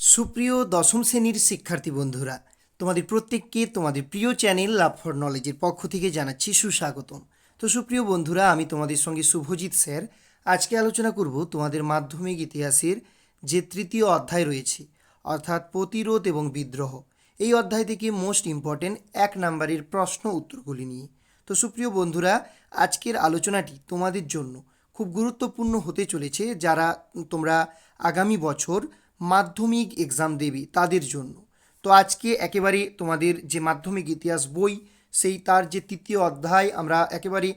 সুপ্রিয় দশম শ্রেণির শিক্ষার্থী বন্ধুরা, তোমাদের প্রত্যেককে তোমাদের প্রিয় চ্যানেল লাভ ফর নলেজের পক্ষ থেকে জানাচ্ছি সুস্বাগতম। তো সুপ্রিয় বন্ধুরা, আমি তোমাদের সঙ্গে শুভজিৎ স্যার। আজকে আলোচনা করব তোমাদের মাধ্যমিক ইতিহাসের যে তৃতীয় অধ্যায় রয়েছে, অর্থাৎ প্রতিরোধ এবং বিদ্রোহ। এই অধ্যায় থেকে মোস্ট ইম্পর্টেন্ট এক নাম্বারের প্রশ্ন উত্তরগুলি নিয়ে। তো সুপ্রিয় বন্ধুরা, আজকের আলোচনাটি তোমাদের জন্য খুব গুরুত্বপূর্ণ হতে চলেছে, যারা তোমরা আগামী বছর মাধ্যমিক এক্সাম দেবে তাদের জন্য। তো আজকে একেবারে তোমাদের যে মাধ্যমিক ইতিহাস বই, সেই তার যে তৃতীয় অধ্যায় আমরা একেবারে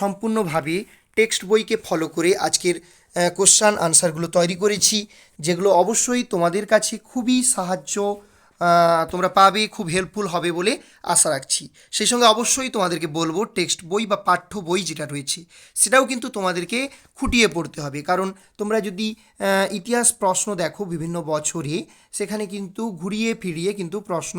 সম্পূর্ণভাবে টেক্সট বইকে ফলো করে আজকের কোশ্চান আনসারগুলো তৈরি করেছি, যেগুলো অবশ্যই তোমাদের কাছে খুবই সাহায্য তোমরা পাবে, খুব হেল্পফুল হবে বলে আশা রাখছি। সেই সঙ্গে অবশ্যই তোমাদেরকে বলব টেক্সট বই বা পাঠ্য বই যেটা রয়েছে, সেটাও কিন্তু তোমাদেরকে খুঁটিয়ে পড়তে হবে। কারণ তোমরা যদি ইতিহাস প্রশ্ন দেখো বিভিন্ন বছরে, সেখানে কিন্তু ঘুরিয়ে ফিরিয়ে কিন্তু প্রশ্ন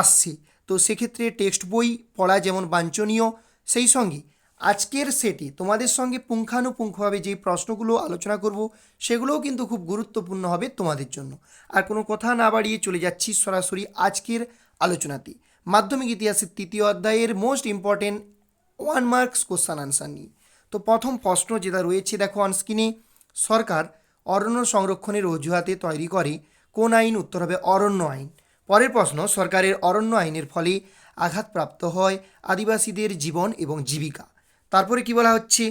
আসছে। তো সেক্ষেত্রে টেক্সট বই পড়া যেমন বাঞ্ছনীয়, সেই সঙ্গে আজকের সেটে তোমাদের সঙ্গে পুঙ্খানুপুঙ্খভাবে যে প্রশ্নগুলো আলোচনা করব, সেগুলোও কিন্তু খুব গুরুত্বপূর্ণ হবে তোমাদের জন্য। আর কোনো কথা না বাড়িয়ে চলে যাচ্ছি সরাসরি আজকের আলোচনাতে। মাধ্যমিক ইতিহাসের তৃতীয় অধ্যায়ের most important one marks question answer নিয়ে। তো প্রথম প্রশ্ন যেটা রয়েছে দেখো অনস্ক্রিনে সরকার অরণ্য সংরক্ষণের অজুহাতে তৈরি করে, কোন আইন উত্তর হবে অরণ্য আইন? পরের প্রশ্ন, সরকারের অরণ্য আইনের ফলে আঘাতপ্রাপ্ত হয় আদিবাসীদের জীবন এবং জীবিকা। তারপরে কি বলা হচ্ছে?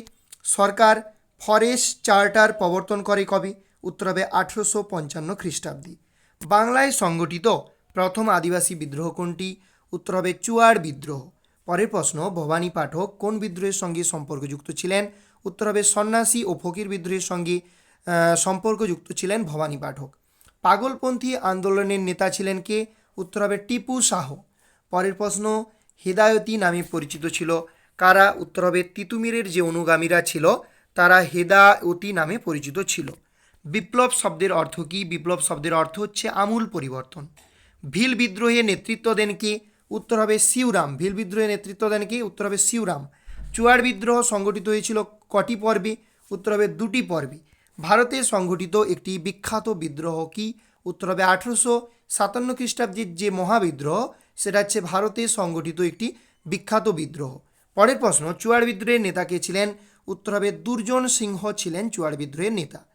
সরকার ফরেস্ট চার্টার প্রবর্তন করে কবে? উত্তর হবে আঠেরোশো পঞ্চান্ন খ্রিস্টাব্দে। বাংলায় সংগঠিত প্রথম আদিবাসী বিদ্রোহ কোনটি? উত্তর হবে চুয়ার বিদ্রোহ। পরের প্রশ্ন, ভবানী পাঠক কোন বিদ্রোহের সঙ্গে সম্পর্কযুক্ত ছিলেন? উত্তর হবে সন্ন্যাসী ও ফকির বিদ্রোহের সঙ্গে সম্পর্কযুক্ত ছিলেন ভবানী পাঠক। পাগলপন্থী আন্দোলনের নেতা ছিলেন কে? উত্তর হবে টিপু শাহ পরের প্রশ্ন, হেদায়তি নামে পরিচিত ছিল। কারা উত্তর হবে তিতুমিরের যে অনুগামীরা ছিল, তারা হেদায়তি নামে পরিচিত ছিল। বিপ্লব শব্দের অর্থ কী? বিপ্লব শব্দের অর্থ হচ্ছে আমূল পরিবর্তন। ভিল বিদ্রোহে নেতৃত্ব দেন কে? উত্তর হবে শিউরাম। ভিল বিদ্রোহে নেতৃত্ব দেন কে? উত্তর হবে শিউরাম। চুয়ার বিদ্রোহ সংগঠিত হয়েছিল কটি পর্বে? উত্তর হবে দুটি পর্বে। ভারতে সংগঠিত একটি বিখ্যাত বিদ্রোহ কি? উত্তর হবে আঠেরোশো সাতান্ন খ্রিস্টাব্দের যে মহাবিদ্রোহ, সেটা হচ্ছে ভারতে সংগঠিত একটি বিখ্যাত বিদ্রোহ। পরের প্রশ্ন, চুয়ার বিদ্রোহের নেতা কে ছিলেন? উত্তর হবে, দুর্জন সিংহ ছিলেন চুয়ার বিদ্রোহের নেতা।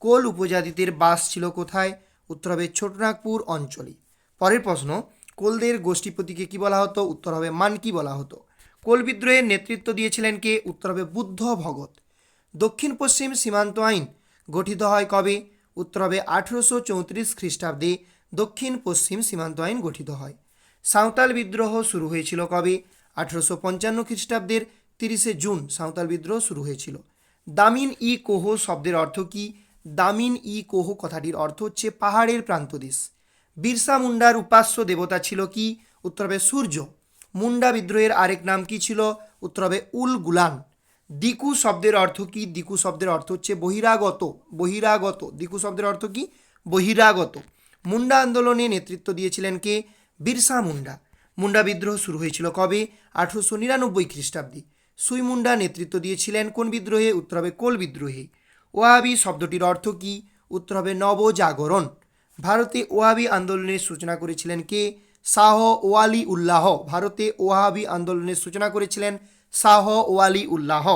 কোল উপজাতিদের বাস ছিল কোথায়? উত্তর হবে, ছোটনাগপুর অঞ্চলে। পরের প্রশ্ন, কোলদের গোষ্ঠীপতিকে কি বলা হতো? উত্তর হবে, মানকি বলা হতো। কোল বিদ্রোহের নেতৃত্ব দিয়েছিলেন কে? উত্তর হবে, বুদ্ধ ভগত। দক্ষিণ পশ্চিম সীমান্ত আইন গঠিত হয় কবে? উত্তর হবে, আঠেরোশো চৌত্রিশ খ্রিস্টাব্দে দক্ষিণ পশ্চিম সীমান্ত আইন গঠিত হয়। সাঁওতাল বিদ্রোহ শুরু হয়েছিল কবে? আঠেরোশো পঞ্চান্ন খ্রিস্টাব্দের তিরিশে জুন সাঁওতাল বিদ্রোহ শুরু হয়েছিল। দামিন ই কোহ শব্দের অর্থ কি? দামিন ই কোহ কথাটির অর্থ হচ্ছে পাহাড়ের প্রান্তদেশ বিরসা মুন্ডার উপাস্য দেবতা ছিল কি? উত্তর হবে সূর্য। মুন্ডা বিদ্রোহের আরেক নাম কি ছিল? উত্তর হবে উল গুলান। দিকু শব্দের অর্থ কি? দিকু শব্দের অর্থ হচ্ছে বহিরাগত। বহিরাগত। দিকু শব্দের অর্থ কি? বহিরাগত। মুন্ডা আন্দোলনে নেতৃত্ব দিয়েছিলেন কে? বিরসা মুন্ডা। মুন্ডা বিদ্রোহ শুরু হয়েছিল কবে? আঠারোশো নিরানব্বই খ্রিস্টাব্দে। সুই মুন্ডা নেতৃত্ব দিয়েছিলেন কোন বিদ্রোহে? উত্তর হবে কোল বিদ্রোহে। ওয়াহাবি শব্দটির অর্থ কি? উত্তর হবে নবজাগরণ। ভারতে ওয়াহাবি আন্দোলনের সূচনা করেছিলেন কে? শাহ ওয়ালি উল্লাহ। ভারতে ওয়াহাবি আন্দোলনের সূচনা করেছিলেন শাহ ওয়ালি উল্লাহ।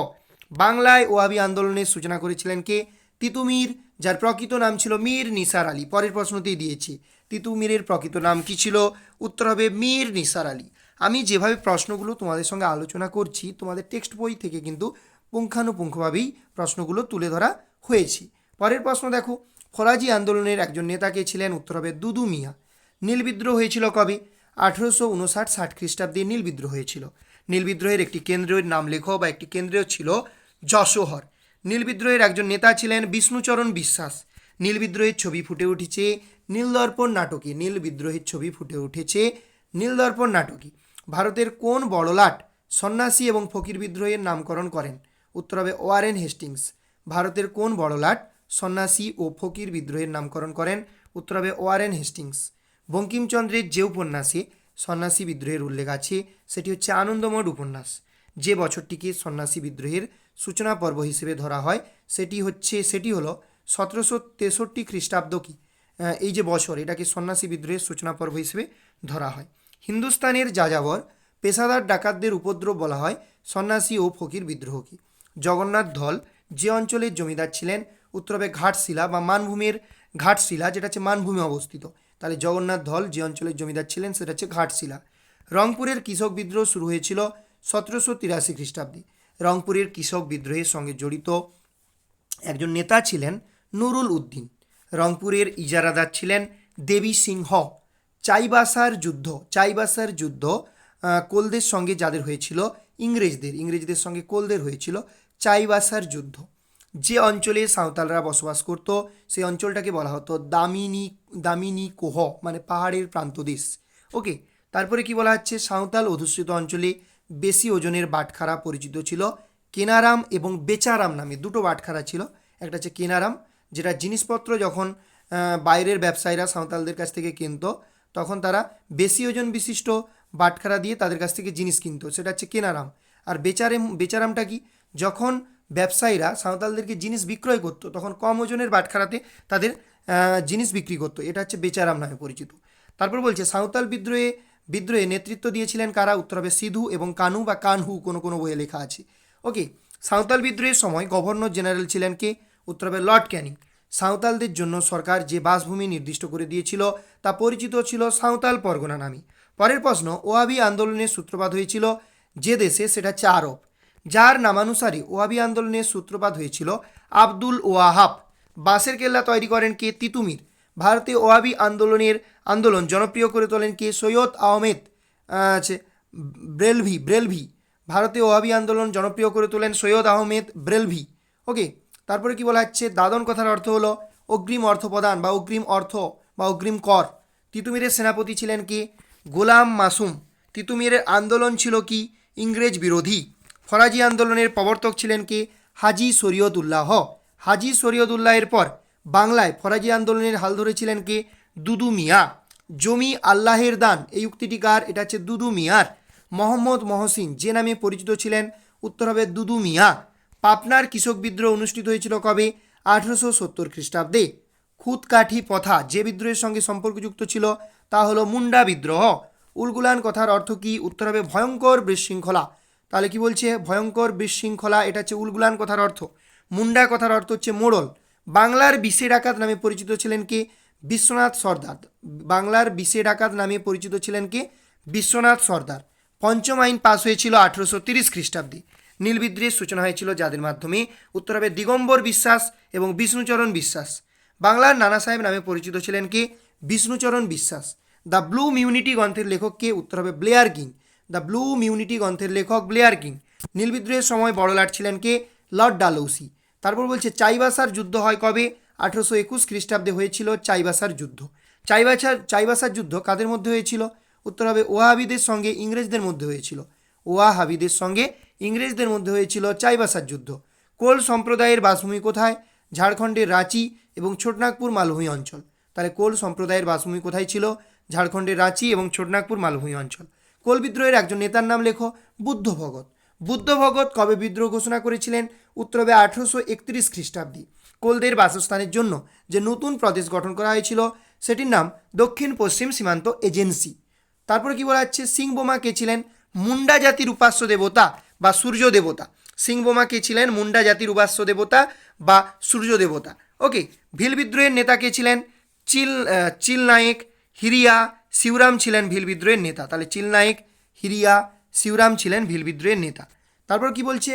বাংলায় ওয়াহাবি আন্দোলনের সূচনা করেছিলেন কে? তিতুমির, যার প্রকৃত নাম ছিল মীর নিসার আলী। পরের প্রশ্নতেই দিয়েছি। তিতুমিরের প্রকৃত নাম কি ছিল? উত্তর হবে মীর নিসার আলী। আমি যেভাবে প্রশ্নগুলো তোমাদের সঙ্গে আলোচনা করছি, তোমাদের টেক্সট বই থেকে কিন্তু পুঙ্খানুপুঙ্খভাবেই প্রশ্নগুলো তুলে ধরা হয়েছে। পরের প্রশ্ন দেখো। ফরাজি আন্দোলনের একজন নেতাকে ছিলেন? উত্তর হবে দুদু মিয়া। নীল বিদ্রোহ হয়েছিল কবে? আঠেরোশো উনষাট ষাট খ্রিস্টাব্দে নীল বিদ্রোহ হয়েছিল। নীল বিদ্রোহের একটি কেন্দ্রের নাম লেখো বা একটি কেন্দ্রীয় ছিল যশোহর। নীল বিদ্রোহের একজন নেতা ছিলেন বিষ্ণুচরণ বিশ্বাস। নীল বিদ্রোহের ছবি ফুটে উঠেছে নীলদর্পণ নাটকে। নীল বিদ্রোহের ছবি ফুটে উঠেছে নীলদর্পণ নাটকে। ভারতের কোন বড়লাট সন্ন্যাসী এবং ফকির বিদ্রোহের নামকরণ করেন? উত্তর হবে ওয়ারেন হেস্টিংস। ভারতের কোন বড়লাট সন্ন্যাসী ও ফকির বিদ্রোহের নামকরণ করেন? উত্তর হবে ওয়ারেন হেস্টিংস। বঙ্কিমচন্দ্রের যে উপন্যাসে সন্ন্যাসী বিদ্রোহের উল্লেখ আছে, সেটি হচ্ছে আনন্দমঠ উপন্যাস। যে বছরটিকে সন্ন্যাসী বিদ্রোহের সূচনা পর্ব হিসেবে ধরা হয়, সেটি হচ্ছে, সেটি হলো সতেরোশো তেষট্টি খ্রিস্টাব্দ কি? এই যে বছর, এটাকে সন্ন্যাসী বিদ্রোহের সূচনা পর্ব হিসেবে ধরা হয়। হিন্দুস্তানের যাযাবর পেশাদার ডাকাতদের উপদ্রব বলা হয় সন্ন্যাসী ও ফকির বিদ্রোহকে জগন্নাথ ধল যে অঞ্চলের জমিদার ছিলেন উত্তরবে ঘাটশিলা বা মানভূমির ঘাটশিলা, যেটা হচ্ছে মানভূমি অবস্থিত। তাহলে জগন্নাথ ধল যে অঞ্চলের জমিদার ছিলেন, সেটা হচ্ছে ঘাটশিলা। রংপুরের কৃষক বিদ্রোহ শুরু হয়েছিল সতেরোশো তিরাশি খ্রিস্টাব্দে। রংপুরের কৃষক বিদ্রোহের সঙ্গে জড়িত একজন নেতা ছিলেন নুরুল উদ্দিন। রংপুরের ইজারাদার ছিলেন দেবী সিংহ। চাইবাসার যুদ্ধ চাইবাসার যুদ্ধ কোলদের সঙ্গে যাদের হয়েছিল, ইংরেজদের ইংরেজদের সঙ্গে কোলদের হয়েছিল চাইবাসার যুদ্ধ। যে অঞ্চলে সাঁওতালরা বসবাস করত সেই অঞ্চলটাকে বলা হতো দামিনী দামিনী কোহ মানে পাহাড়ের প্রান্তদেশ ওকে, তারপরে কি বলা হচ্ছে? সাঁওতাল অধ্যুষিত অঞ্চলে বেশি ওজনের বাটখারা পরিচিত ছিল। কেনারাম এবং বেচারাম নামে দুটো বাটখারা ছিল। একটা হচ্ছে কেনারাম যেটা জিনিসপত্র যখন বাইরের ব্যবসায়ীরা সাঁওতালদের কাছ থেকে কিনতো, তখন তারা বেশি ওজন বিশিষ্ট বাটখারা দিয়ে তাদের কাছ থেকে জিনিস কিনতো, সেটা হচ্ছে কেনারাম। আর বেচারেম বেচারামটা কি? যখন ব্যবসায়ীরা সাঁওতালদেরকে জিনিস বিক্রয় করতো, তখন কম ওজনের বাটখারাতে তাদের জিনিস বিক্রি করতো, এটা হচ্ছে বেচারাম নামে পরিচিত। তারপর বলছে, সাঁওতাল বিদ্রোহে বিদ্রোহে নেতৃত্ব দিয়েছিলেন কারা? উত্তর হবে সিধু এবং কানু বা কানহু, কোনো কোনো বইয়ে লেখা আছে। ওকে, সাঁওতাল বিদ্রোহের সময় গভর্নর জেনারেল ছিলেন কে? উত্তর হবে লর্ড ক্যানিং। সাঁওতালদের জন্য সরকার যে বাসভূমি নির্দিষ্ট করে দিয়েছিল তা পরিচিত ছিল সাঁওতাল পরগনা নামে। পরের প্রশ্ন ওয়াবি আন্দোলনের সূত্রপাত হয়েছিল যে দেশে সেটা হচ্ছে আরব। যার নামানুসারে ওয়াবি আন্দোলনের সূত্রপাত হয়েছিল আব্দুল ওয়াহাব। বাঁশের কেল্লা তৈরি করেন কে? তিতুমির। ভারতে ওয়াবি আন্দোলনের আন্দোলন জনপ্রিয় করে তোলেন কে? সৈয়দ আহমেদ আহ, আছে ব্রেলভি ব্রেলভি। ভারতে ওয়াবি আন্দোলন জনপ্রিয় করে তোলেন সৈয়দ আহমেদ ব্রেলভি। ওকে তারপরে কি বলা হচ্ছে? দাদন কথার অর্থ হলো অগ্রিম অর্থ প্রদান বা অগ্রিম অর্থ বা অগ্রিম কর। তিতুমিরের সেনাপতি ছিলেন কি? গোলাম মাসুম। তিতুমিরের আন্দোলন ছিল কি? ইংরেজ বিরোধী। ফরাজি আন্দোলনের প্রবর্তক ছিলেন কি? হাজি শরীয়তুল্লাহ। হাজি শরীয়তুল্লাহের পর বাংলায় ফরাজি আন্দোলনের হাল ধরেছিলেন কে? দুদু মিয়া। জমি আল্লাহের দান। এই উক্তিটি কার? এটা হচ্ছে দুদু মিয়ার। মোহাম্মদ মহসিন যে নামে পরিচিত ছিলেন, উত্তর হবে দুদু মিয়া। পাবনার কৃষক বিদ্রোহ অনুষ্ঠিত হয়েছিল কবে? আঠারোশো সত্তর খ্রিস্টাব্দে। খুদকাঠি পথা যে বিদ্রোহের সঙ্গে সম্পর্কযুক্ত ছিল, তা হলো মুন্ডা বিদ্রোহ। উলগুলান কথার অর্থ কি? উত্তর হবে ভয়ঙ্কর বিশৃঙ্খলা। তাহলে কি বলছে? ভয়ঙ্কর বিশৃঙ্খলা, এটা হচ্ছে উলগুলান কথার অর্থ। মুন্ডা কথার অর্থ হচ্ছে মোড়ল। বাংলার বিশে ডাকাত নামে পরিচিত ছিলেন কে? বিশ্বনাথ সর্দার। বাংলার বিশে ডাকাত নামে পরিচিত ছিলেন কে? বিশ্বনাথ সর্দার। পঞ্চম আইন পাস হয়েছিল আঠেরোশো তিরিশ খ্রিস্টাব্দে। নীল বিদ্রোহের সূচনা হয়েছিল যাদের মাধ্যমে উত্তর হবে দিগম্বর বিশ্বাস এবং বিষ্ণুচরণ বিশ্বাস। বাংলার নানা সাহেব নামে পরিচিত ছিলেন কে? বিষ্ণুচরণ বিশ্বাস। দ্য ব্লু মিউনিটি গ্রন্থের লেখক কে? উত্তর হবে Blair King. The blue mutiny গ্রন্থের লেখক ব্লেয়ার কিং। নীল বিদ্রোহের সময় বড়লাট ছিলেন কে? লর্ড ডালৌসি তারপর বলছে, চাইবাসার যুদ্ধ হয় কবে? আঠেরোশো একুশ খ্রিস্টাব্দে হয়েছিল চাইবাসার যুদ্ধ। চাইবাসার চাইবাসার যুদ্ধ কাদের মধ্যে হয়েছিল? উত্তর হবে ওয়াহাবিদের সঙ্গে, ইংরেজদের মধ্যে হয়েছিল। ওয়াহাবিদের সঙ্গে ইংরেজদের মধ্যে হয়েছিল চাইবাসার যুদ্ধ। কোল সম্প্রদায়ের বাসভূমি কোথায়? ঝাড়খণ্ডের রাঁচি এবং ছোটনাগপুর মালভূমি অঞ্চল। তাহলে কোল সম্প্রদায়ের বাসভূমি কোথায় ছিল? ঝাড়খণ্ডের রাঁচি এবং ছোটনাগপুর মালভূমি অঞ্চল। কোল বিদ্রোহের একজন নেতার নাম লেখো বুদ্ধ ভগত বুদ্ধ ভগত কবে বিদ্রোহ ঘোষণা করেছিলেন? উত্তর হবে আঠেরোশো একত্রিশ খ্রিস্টাব্দে। কোলদের বাসস্থানের জন্য যে নতুন প্রদেশ গঠন করা হয়েছিল, সেটির নাম দক্ষিণ পশ্চিম সীমান্ত এজেন্সি। তারপরে কি বলা হচ্ছে? সিংবোমা কে ছিলেন? মুন্ডা জাতির উপাস্য দেবতা বা সূর্য দেবতা সিংবোমা কে ছিলেন? মুন্ডা জাতির উপাস্য দেবতা বা সূর্য দেবতা ওকে, ভিল বিদ্রোহের নেতা কে ছিলেন? চিল চিল নায়েক, হিরিয়া শিবরাম ছিলেন ভিল বিদ্রোহের নেতা। তাহলে চিল নায়েক, হিরিয়া শিবরাম ছিলেন ভিল বিদ্রোহের নেতা। তারপর কি বলছে?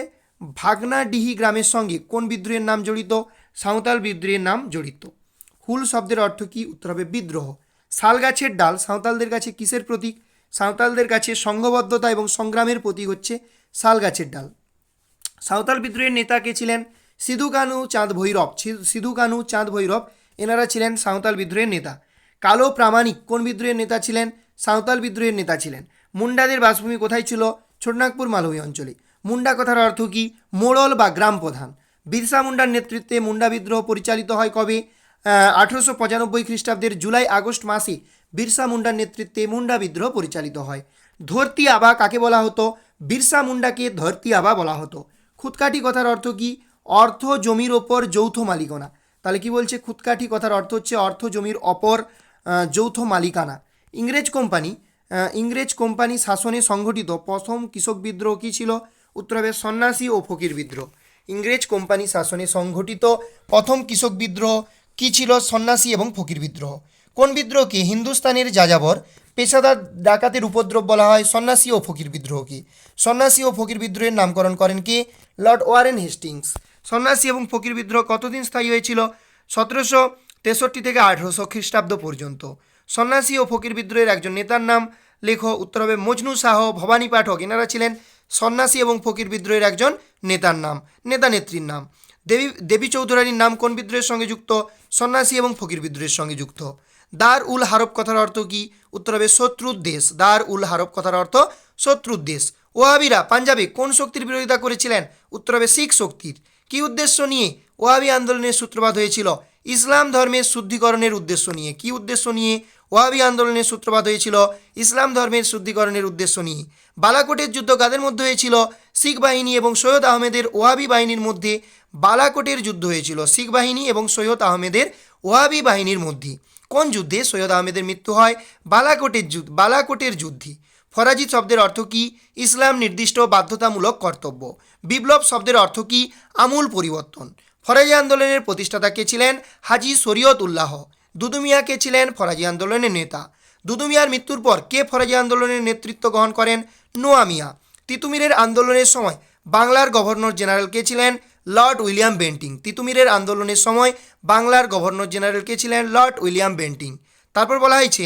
ভাগনাডিহি গ্রামের সঙ্গে কোন বিদ্রোহের নাম জড়িত? সাঁওতাল বিদ্রোহের নাম জড়িত। হুল শব্দের অর্থ কি? উত্তর হবে বিদ্রোহ। শাল গাছের ডাল সাঁওতালদের কাছে কিসের প্রতীক? সাঁওতালদের কাছে সংঘবদ্ধতা এবং সংগ্রামের প্রতীক হচ্ছে শাল গাছের ডাল। সাঁওতাল বিদ্রোহের নেতা কে ছিলেন? সিধু কানু চাঁদ ভৈরব। সিধু কানু চাঁদ ভৈরব, এনারা ছিলেন সাঁওতাল বিদ্রোহের নেতা। কালো প্রামাণিক, কোন বিদ্রোহের নেতা ছিলেন? সাঁওতাল বিদ্রোহের নেতা ছিলেন। মুন্ডাদের বাসভূমি কোথায় ছিল? ছোটনাগপুর মালভূমি অঞ্চলে। মুন্ডা কথার অর্থ কি? মোড়ল বা গ্রাম প্রধান। বিরসা মুন্ডার নেতৃত্বে মুন্ডা বিদ্রোহ পরিচালিত হয় কবে? আঠেরোশো পঁচানব্বই খ্রিস্টাব্দের জুলাই আগস্ট মাসে বিরসা মুন্ডার নেতৃত্বে মুন্ডা বিদ্রোহ পরিচালিত হয়। ধরতি আবা কাকে বলা হতো? বিরসা মুন্ডাকে ধরতি আবা বলা হতো। খুদকাটি কথার অর্থ কি? অর্থ জমির ওপর যৌথ মালিকানা। তাহলে কি বলছে? খুদকাঠি কথার অর্থ হচ্ছে অর্থ জমির অপর যৌথ মালিকানা। ইংরেজ কোম্পানি ইংরেজ কোম্পানি শাসনে সংঘটিত প্রথম কৃষক বিদ্রোহ কী ছিল? উত্তর হবে সন্ন্যাসী ও ফকির বিদ্রোহ। ইংরেজ কোম্পানি শাসনে সংঘটিত প্রথম কৃষক বিদ্রোহ কী ছিল? সন্ন্যাসী এবং ফকির বিদ্রোহ। কোন বিদ্রোহকে হিন্দুস্তানের যাযাবর পেশাদার ডাকাতের উপদ্রব বলা হয় সন্ন্যাসী ও ফকির বিদ্রোহকে। সন্ন্যাসী ও ফকির বিদ্রোহের নামকরণ করেন কে? Lord Warren Hastings. সন্ন্যাসী এবং ফকির বিদ্রোহ কতদিন স্থায়ী হয়েছিল? সতেরোশো তেষট্টি থেকে আঠেরোশো খ্রিস্টাব্দ পর্যন্ত। সন্ন্যাসী ও ফকির বিদ্রোহের একজন নেতার নাম লেখো উত্তর হবে মজনু শাহ, ভবানী পাঠক। এনারা ছিলেন সন্ন্যাসী এবং ফকির বিদ্রোহের একজন নেতার নাম, নেতা নেত্রীর নাম। দেবী দেবী চৌধুরানীর নাম কোন বিদ্রোহের সঙ্গে যুক্ত? সন্ন্যাসী এবং ফকির বিদ্রোহের সঙ্গে যুক্ত। দার উল হারব কথার অর্থ কি? উত্তর হবে শত্রুর দেশ দার উল হারব কথার অর্থ শত্রুর দেশ ওয়াহাবিরা পাঞ্জাবে কোন শক্তির বিরোধিতা করেছিলেন? উত্তর হবে শিখ শক্তির। কি উদ্দেশ্য নিয়ে ওয়াহাবি আন্দোলনের সূত্রপাত হয়েছিল? ইসলাম ধর্মের শুদ্ধিকরণের উদ্দেশ্য নিয়ে। কি উদ্দেশ্য নিয়ে ওয়াহাবি আন্দোলনের সূত্রপাত হয়েছিল? ইসলাম ধর্মের শুদ্ধিকরণের উদ্দেশ্য নিয়ে। বালাকোটের যুদ্ধ কাদের মধ্যে হয়েছিল? শিখ বাহিনী এবং সৈয়দ আহমেদের ওয়াহাবি বাহিনীর মধ্যে বালাকোটের যুদ্ধ হয়েছিল। শিখ বাহিনী এবং সৈয়দ আহমেদের ওয়াহাবি বাহিনীর মধ্যে। কোন যুদ্ধে সৈয়দ আহমেদের মৃত্যু হয়? বালাকোটের যুদ্ধ, বালাকোটের যুদ্ধে। ফরাজি শব্দের অর্থ কি? ইসলাম নির্দিষ্ট বাধ্যতামূলক কর্তব্য। বিপ্লব শব্দের অর্থ কি? আমূল পরিবর্তন। ফরাজি আন্দোলনের প্রতিষ্ঠাতা কে ছিলেন? হাজি শরীয়ত উল্লাহ দুদুমিয়া কে ছিলেন? ফরাজি আন্দোলনের নেতা। দুদুমিয়ার মৃত্যুর পর কে ফরাজি আন্দোলনের নেতৃত্ব গ্রহণ করেন? নোয়া মিয়া। তিতুমিরের আন্দোলনের সময় বাংলার গভর্নর জেনারেল কে ছিলেন? Lord William Bentinck. তিতুমিরের আন্দোলনের সময় বাংলার গভর্নর জেনারেল কে ছিলেন? Lord William Bentinck. তারপর বলা হয়েছে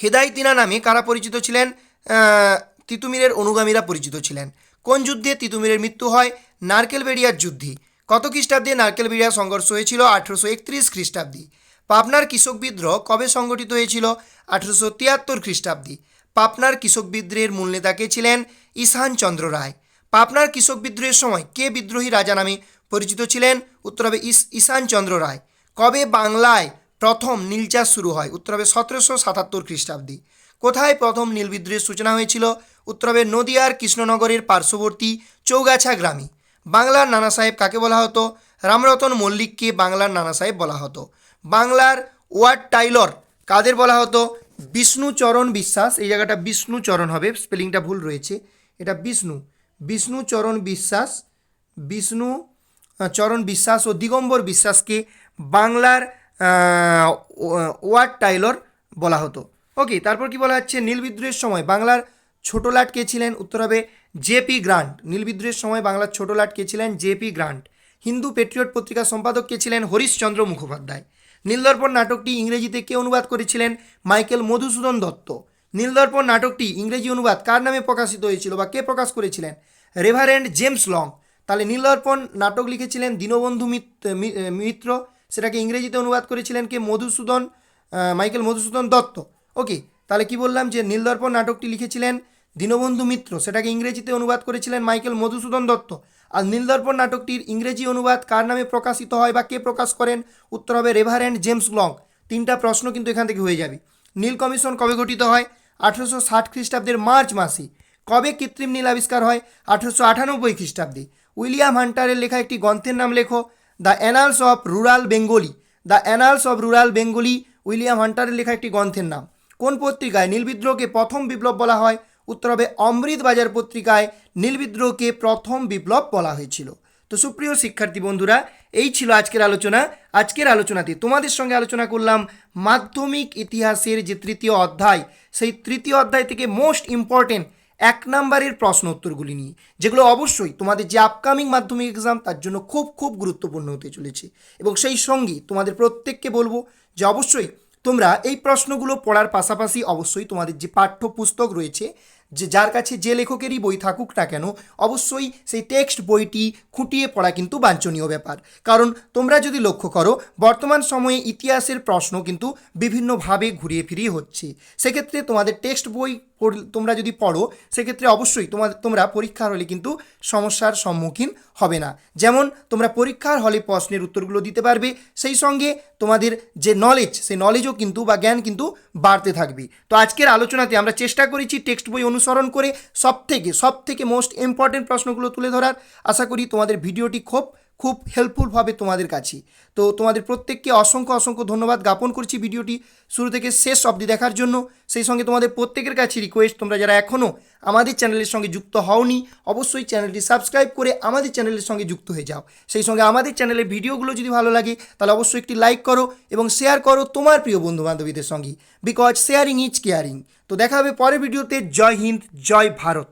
হেদাইতিনা নামে কারা পরিচিত ছিলেন? তিতুমিরের অনুগামীরা পরিচিত ছিলেন। কোন যুদ্ধে তিতুমিরের মৃত্যু হয়? নারকেলবেড়িয়ার যুদ্ধে। কত খ্রিস্টাব্দে নারকেলবেড়িয়া সংঘর্ষ হয়েছিল? আঠেরোশো একত্রিশ খ্রিস্টাব্দে। পাবনার কৃষক বিদ্রোহ কবে সংগঠিত হয়েছিল? আঠেরোশো তিয়াত্তর খ্রিস্টাব্দে। পাবনার কৃষক বিদ্রোহের মূল নেতা কে ছিলেন? ঈশান চন্দ্র রায়। পাবনার কৃষক বিদ্রোহের সময় কে বিদ্রোহী রাজা নামে পরিচিত ছিলেন? উত্তর হবে ঈশ- ঈশান চন্দ্র রায়। কবে বাংলায় প্রথম নীল চাষ শুরু হয়? উত্তর হবে সতেরোশো সাতাত্তর খ্রিস্টাব্দে। কোথায় প্রথম নীল বিদ্রোহের সূচনা হয়েছিল? উত্তর হবে নদিয়ার কৃষ্ণনগরের পার্শ্ববর্তী চৌগাছা গ্রামে। বাংলার নানা সাহেব কাকে বলা হতো? রামরতন মল্লিককে বাংলার নানা সাহেব বলা হতো। বাংলার ওয়ার্ড টাইলর কাদের বলা হতো? বিষ্ণুচরণ বিশ্বাস। এই জায়গাটা বিষ্ণুচরণ হবে, স্পেলিংটা ভুল রয়েছে। এটা বিষ্ণু। বিষ্ণুচরণ বিশ্বাস, বিষ্ণু চরণ বিশ্বাস ও দিগম্বর বিশ্বাসকে বাংলার ওয়ার্ড টাইলর বলা হতো। ওকে তারপর কি বলা হচ্ছে নীল বিদ্রোহের সময় বাংলার ছোট লাট কে ছিলেন? উত্তর হবে জেপি গ্রান্ট। নীল বিদ্রোহের সময় বাংলার ছোট লাট কে ছিলেন? JP grant. হিন্দু পেট্রিয়ট পত্রিকার সম্পাদক কে ছিলেন? হরিশচন্দ্র মুখোপাধ্যায়। নীলদর্পণ নাটকটি ইংরেজিতে কে অনুবাদ করেছিলেন? মাইকেল মধুসূদন দত্ত। নীলদর্পণ নাটকটি ইংরেজি অনুবাদ কার নামে প্রকাশিত হয়েছিল বা কে প্রকাশ করেছিলেন? Reverend James Long. তাহলে নীলদর্পণ নাটক লিখেছিলেন দীনবন্ধু মিত- মিত্র। সেটাকে ইংরেজিতে অনুবাদ করেছিলেন কে? মধুসূদন মাইকেল মধুসূদন দত্ত। ওকে তাহলে কি বললাম যে নীলদর্পণ নাটকটি লিখেছিলেন দীনবন্ধু মিত্র। সেটাকে ইংরেজিতে অনুবাদ করেছিলেন মাইকেল মধুসূদন দত্ত। আর নীলদর্পণ নাটকটির ইংরেজি অনুবাদ কার নামে প্রকাশিত হয় বা কে প্রকাশ করেন? উত্তর হবে রেভারেন্ড জেমস লং। তিনটা প্রশ্ন কিন্তু এখান থেকে হয়ে যাবে। নীল কমিশন কবে গঠিত হয়? আঠেরোশো ষাট খ্রিস্টাব্দের মার্চ মাসে কবে কৃত্রিম নীল আবিষ্কার হয়? আঠেরোশো আটানব্বই খ্রিস্টাব্দে। উইলিয়াম হান্টারের লেখা একটি গ্রন্থের নাম লেখো, the annals of rural Bengali the annals of rural Bengali William হান্টারের লেখা একটি গ্রন্থের নাম। কোন পত্রিকায় নীলবিদ্রোহকে প্রথম বিপ্লব বলা হয়? উত্তর হবে অমৃত বাজার পত্রিকায় নীলবিদ্রোহকে প্রথম বিপ্লব বলা হয়েছিল। তো সুপ্রিয় শিক্ষার্থী বন্ধুরা, এই ছিল আজকের আলোচনা। আজকের আলোচনাতে তোমাদের সঙ্গে আলোচনা করলাম মাধ্যমিক ইতিহাসের যে তৃতীয় অধ্যায়, সেই তৃতীয় অধ্যায় থেকে মোস্ট ইম্পর্টেন্ট এক নাম্বারের প্রশ্ন উত্তরগুলি নিয়ে, যেগুলো অবশ্যই তোমাদের যে আপকামিং মাধ্যমিক এক্সাম তার জন্য খুব খুব গুরুত্বপূর্ণ হতে চলেছে। এবং সেই সঙ্গে তোমাদের প্রত্যেককে বলব যে অবশ্যই তোমরা এই প্রশ্নগুলো পড়ার পাশাপাশি অবশ্যই তোমাদের যে পাঠ্যপুস্তক রয়েছে যে যার কাছে যে লেখকেরই বই থাকুক না কেন, অবশ্যই সেই টেক্সট বইটি খুঁটিয়ে পড়া কিন্তু বাঞ্ছনীয় ব্যাপার। কারণ তোমরা যদি লক্ষ্য করো, বর্তমান সময়ে ইতিহাসের প্রশ্ন কিন্তু বিভিন্নভাবে ঘুরিয়ে ফিরিয়ে হচ্ছে। সেক্ষেত্রে তোমাদের টেক্সট বই তোমরা যদি পড়ো, সেক্ষেত্রে অবশ্যই তোমাদের তোমরা পরীক্ষার হলে কিন্তু সমস্যার সম্মুখীন হবে না। যেমন তোমরা পরীক্ষার হলে প্রশ্নের উত্তরগুলো দিতে পারবে, সেই সঙ্গে তোমাদের যে নলেজ সেই নলেজও কিন্তু বা জ্ঞান কিন্তু বাড়তে থাকবে। তো আজকের আলোচনাতে আমরা চেষ্টা করেছি টেক্সট বই অনুসরণ করে সব থেকে সব থেকে মোস্ট ইম্পর্টেন্ট প্রশ্নগুলো তুলে ধরার। আশা করি তোমাদের ভিডিওটি খুব খুব হেল্পফুল হবে তোমাদের কাছে। তো তোমাদের প্রত্যেককে অসংখ্য অসংখ্য ধন্যবাদ। জ্ঞাপন করছি ভিডিওটি শুরু থেকে শেষ অবধি দেখার জন্য। সেই সঙ্গে তোমাদের প্রত্যেকের কাছে রিকোয়েস্ট তোমরা যারা এখনও আমাদের চ্যানেলের সঙ্গে যুক্ত হওনি, অবশ্যই চ্যানেলটি সাবস্ক্রাইব করে আমাদের চ্যানেলের সঙ্গে যুক্ত হয়ে যাও। সেই সঙ্গে আমাদের চ্যানেলের ভিডিওগুলো যদি ভালো লাগে, তাহলে অবশ্যই একটি লাইক করো এবং শেয়ার করো তোমার প্রিয় বন্ধু বান্ধবীদের সঙ্গে। বিকজ শেয়ারিং ইজ কেয়ারিং তো দেখা হবে পরের ভিডিওতে। জয় হিন্দ, জয় ভারত।